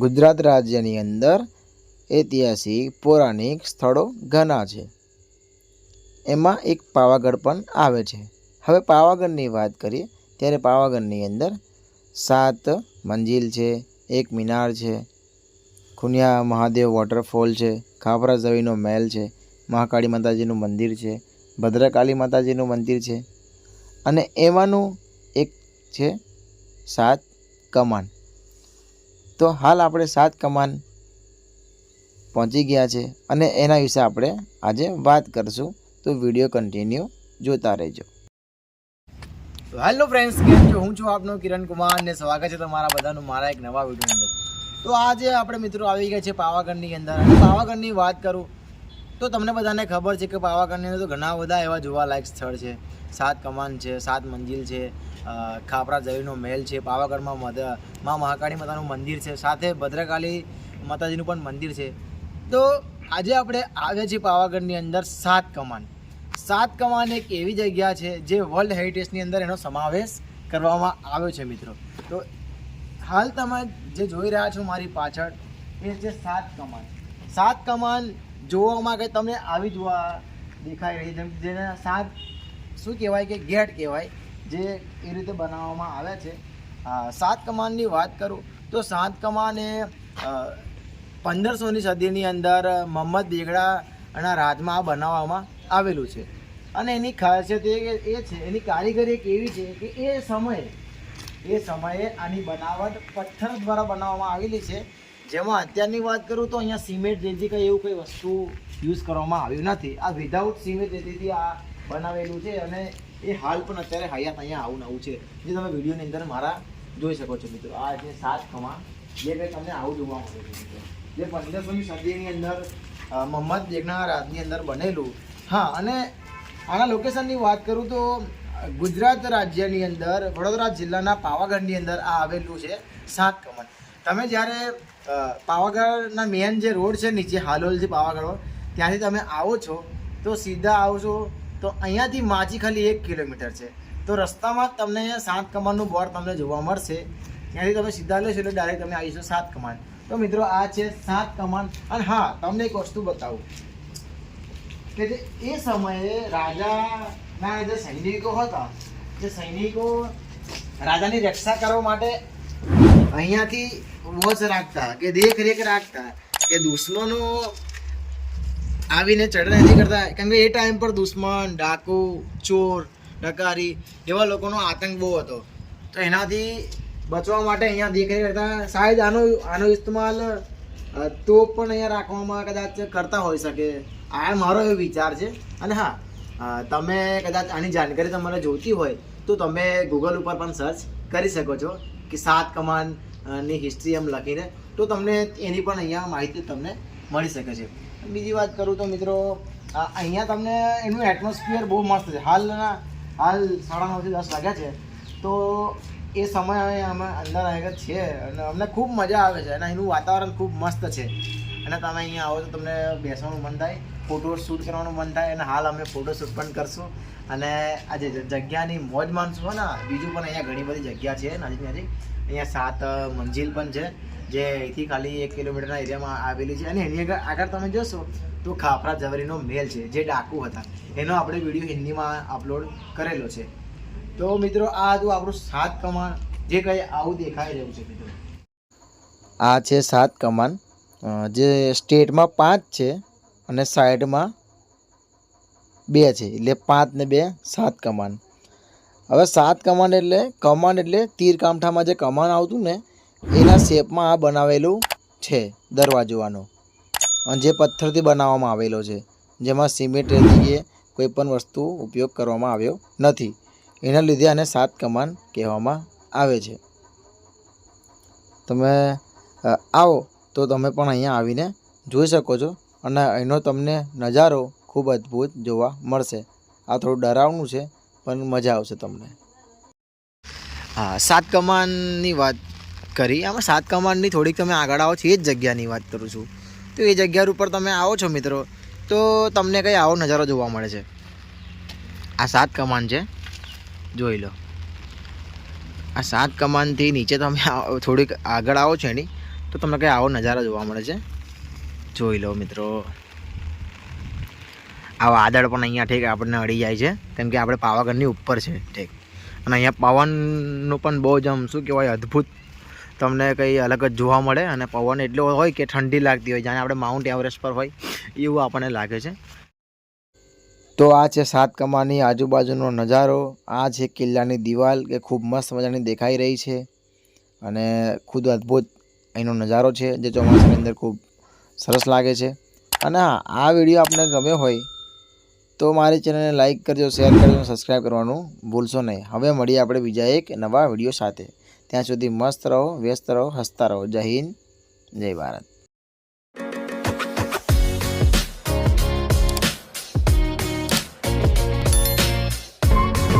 ગુજરાત રાજ્યની અંદર ઐતિહાસિક, પૌરાણિક સ્થળો ઘણા છે. એમાં એક પાવાગઢ પણ આવે છે. હવે પાવાગઢની વાત કરીએ, ત્યારે પાવાગઢની અંદર સાત મંજિલ છે, એક મિનાર છે ખુનિયા મહાદેવ વોટરફોલ છે, ખાપરા ઝવીનો મહેલ છે, મહાકાળી માતાજીનું મંદિર છે, ભદ્રકાળી માતાજીનું મંદિર છે. અને એમાંનું એક છે સાત કમાન. તો હાલ આપણે સાત કમાન પહોંચી ગયા છે અને એના વિશે આપણે આજે વાત કરશું. તો વીડિયો કન્ટિન્યુ જોતા રહેજો. હેલો ફ્રેન્ડ્સ કેમ છો? હું છું આપનો કિરણ કુમાર અને સ્વાગત છે તમારા બધાનું મારા એક નવા વિડીયોની અંદર. તો આજે આપણે મિત્રો આવી ગયા છે પાવાગઢની અંદર. પાવાગઢની વાત કરું તો તમને બધાને ખબર છે કે પાવાગઢની અંદર તો ઘણા બધા એવા જોવાલાયક સ્થળ છે. સાત કમાન છે, સાત મંજિલ છે ખાપરા જવીનો મહેલ છે, પાવાગઢમાં મધ, મા મહાકાળી માતાનું મંદિર છે, સાથે ભદ્રકાળી માતાજીનું પણ મંદિર છે. તો આજે આપણે આવ્યા છીએ પાવાગઢની અંદર સાત કમાન. સાત કમાન એક એવી જગ્યા છે જે વર્લ્ડ હેરિટેજની અંદર એનો સમાવેશ કરવામાં આવ્યો છે મિત્રો. તો હાલ તમે જે જોઈ રહ્યા છો મારી પાછળ, એ છે સાત કમાન. સાત કમાન જોવામાં કે તમને આવી જોવા દેખાઈ રહી જેમ જેને સાત શું કહેવાય કે ગેટ કહેવાય, જે એ રીતે બનાવવામાં આવ્યા છે. સાત કમાનની વાત કરું તો સાત કમાન એ પંદરસોની સદીની અંદર મોહમ્મદ બેગડાના રાજમાં આ બનાવવામાં આવેલું છે. અને એની ખાસિયત એ એ છે, એની કારીગરી એક એવી છે કે એ સમયે એ સમયે આની બનાવટ પથ્થર દ્વારા બનાવવામાં આવેલી છે. જેમાં અત્યારની વાત કરું તો અહીંયા સિમેન્ટ રેતી કંઈ એવું કંઈ વસ્તુ યુઝ કરવામાં આવ્યું નથી. આ વિધાઉટ સિમેન્ટ રેતીથી આ બનાવેલું છે અને એ હાલ પણ અત્યારે હયાત અહીંયા આવું નવું છે. જે તમે વિડીયોની અંદર મારા જોઈ શકો છો મિત્રો. આ જે સાત ખમા, જે કંઈ તમને આવું જોવા મળે છે જે પંદરસોની સદીની અંદર મોહમ્મદ બેગના રાજની અંદર બનેલું. હા, અને આના લોકેશનની વાત કરું તો ગુજરાત રાજ્યની અંદર, વડોદરા જિલ્લાના પાવાગઢની અંદર આ આવેલું છે સાત કમન તમે જ્યારે પાવાગઢના મેન જે રોડ છે નીચે હાલોલથી પાવાગઢ, ત્યાંથી તમે આવો છો, તો સીધા આવો છો, તો અહીંયાથી માચી ખાલી એક કિલોમીટર છે. તો રસ્તામાં તમને સાત કમાનનું બોર્ડ તમને જોવા મળશે. ત્યાંથી તમે સીધા લેશો એટલે ડાયરેક્ટ તમે આવીશો સાત કમાન. તો મિત્રો, આ છે સાત કમાન. અને હા, તમને એક વસ્તુ બતાવું. કે જે એ સમયે રાજાના જે સૈનિકો હતા, જે સૈનિકો રાજાની રક્ષા કરવા માટે અહીંયાથી વોચ રાખતા, કે દેખરેખ રાખતા, કે દુશ્મનો આવીને ચડતા નથી કરતા. કેમ કે એ ટાઈમ પર દુશ્મન, ડાકુ, ચોર, ડકારી એવા લોકોનો આતંક બહુ હતો. તો એનાથી બચવા માટે અહીંયા દેખરેખ કરતા શાયદ આનો આનો ઇસ્તેમાલ તો પણ અહીંયા રાખવામાં કદાચ કરતા હોઈ શકે. આ મારો એવો વિચાર છે. અને હા તમે કદાચ આની જાણકારી તમારે જોઈતી હોય, તો તમે ગૂગલ ઉપર પણ સર્ચ કરી શકો છો. કે સાત કમાન અ, હિસ્ટ્રી એમ લખીને તો તમને એની પણ અહીંયા માહિતી તમને મળી શકે છે. બીજી વાત કરું તો મિત્રો અહીંયા તમને એનું એટમોસ્ફિયર બહુ મસ્ત છે. હાલના હાલ સાડા નવથી દસ વાગ્યા છે તો એ સમય હવે અમે અંદર આગળ છે અને અમને ખૂબ મજા આવે છે અને એનું વાતાવરણ ખૂબ મસ્ત છે. અને તમે અહીંયા આવો તો તમને બેસવાનું મન થાય. ફોટો શૂટ કરવાનું મન થાય અને હાલ અમે ફોટો શૂટ પણ કરશું. અને આ જે, જગ્યાની મોજ માનશું ને. બીજું પણ અહીંયા ઘણી બધી જગ્યા છે, નજીક નજીક. અહીંયા સાત મંજિલ પણ છે, જે અહીંથી ખાલી એક કિલોમીટરના એરિયામાં આવેલી છે. અને એની આગળ આગળ તમે જોશો તો ખાપરા ઝવેરીનો મેલ છે, જે ડાકુ હતા. એનો આપણે વીડિયો હિન્દીમાં અપલોડ કરેલો છે. તો મિત્રો, આ હતું આપણું સાત કમાણ જે કંઈ આવું દેખાઈ રહ્યું છે, મિત્રો. આ છે સાત કમાન. જે સ્ટેટમાં પાંચ છે. અને સાઈડમાં બે છે, એટલે પાંચ ને બે સાત કમાન. હવે સાત કમાન એટલે કમાન એટલે તીર કામઠામાં જે કમાન આવતું ને, એના શેપમાં આ બનાવેલું છે, દરવાજોવાનો. અને જે પથ્થરથી બનાવવામાં આવેલો છે, જેમાં સિમેન્ટ રેતી કોઈ પણ વસ્તુ ઉપયોગ કરવામાં આવ્યો નથી. એના લીધે આને સાત કમાન કહેવામાં આવે છે. તમે આવો તો તમે પણ અહીંયા આવીને જોઈ શકો છો અને અહીંનો તમને નજારો ખૂબ અદ્ભુત જોવા મળશે. આ થોડું ડરાવનું છે, પણ મજા આવશે તમને. હા, સાત કમાનની વાત કરી. આમાં સાત કમાનની થોડીક તમે આગળ આવો છો, એ જ જગ્યાની વાત કરું છું. તો એ જગ્યા ઉપર તમે આવો છો મિત્રો, તો તમને કંઈ આવો નજારો જોવા મળે છે. આ સાત કમાન છે, જોઈ લો. આ સાત કમાનથી નીચે તમે થોડીક આગળ આવો છો એની, તો તમને કંઈ આવો નજારો જોવા મળે છે. જોઈ લો મિત્રો. આ વાદળ પણ અહીંયા ઠીક આપણને અડી જાય છે. કેમ કે આપણે પાવાગઢની ઉપર છે ઠીક. અને અહીંયા પવનનું પણ બહુ જ આમ શું કહેવાય, અદ્ભુત તમને કંઈ અલગ જ જોવા મળે. અને પવન એટલો હોય કે ઠંડી લાગતી હોય, જાણે આપણે માઉન્ટ એવરેસ્ટ પર હોય, એવું આપણને લાગે છે. તો આ છે સાત કમાની આજુબાજુનો નજારો. આ છે કિલ્લાની દિવાલ કે ખૂબ મસ્ત મજાની દેખાઈ રહી છે. અને ખુદ અદ્ભુત અહીંનો નજારો છે, જે ચોમાસાની અંદર ખૂબ સરસ લાગે છે. અને હા, આ વીડિયો આપને ગમ્યો હોય તો મારી ચેનલને લાઇક કરજો, શેર કરજો સબસ્ક્રાઈબ કરવાનું ભૂલશો નહીં. હવે મળીએ આપણે બીજા એક નવા વીડિયો સાથે. ત્યાં સુધી મસ્ત રહો, વ્યસ્ત રહો, હસતા રહો. જય હિન્દ, જય ભારત.